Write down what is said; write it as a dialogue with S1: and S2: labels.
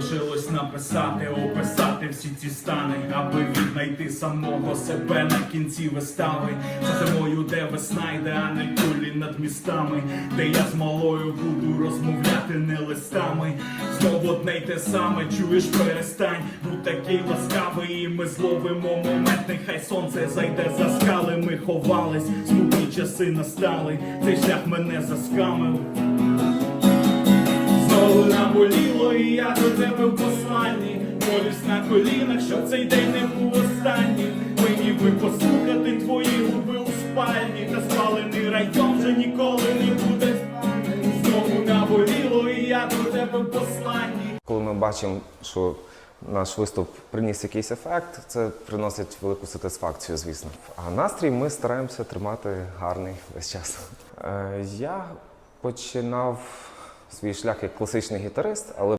S1: залишилось написати, описати всі ці стани, аби віднайти самого себе на кінці вистави. За зимою, де весна йде, а не кулі над містами, де я з малою буду розмовляти не листами. Знову одне й те саме, чуєш, перестань, будь такий ласкавий, і ми зловимо момент, нехай сонце зайде за скали. Ми ховались, смутні часи настали. Цей шлях мене заскамив. Наболіло, і я до тебе в посланні. Молюсь на колінах, щоб цей день не був останній. Мені би послухати твої губи у спальні, та спалений район вже ніколи не буде. Знову наболіло, і я до тебе в посланні.
S2: Коли ми бачимо, що наш виступ приніс якийсь ефект, це приносить велику сатисфакцію, звісно. А настрій ми стараємося тримати гарний весь час. Е, Я починав свій шлях як класичний гітарист, але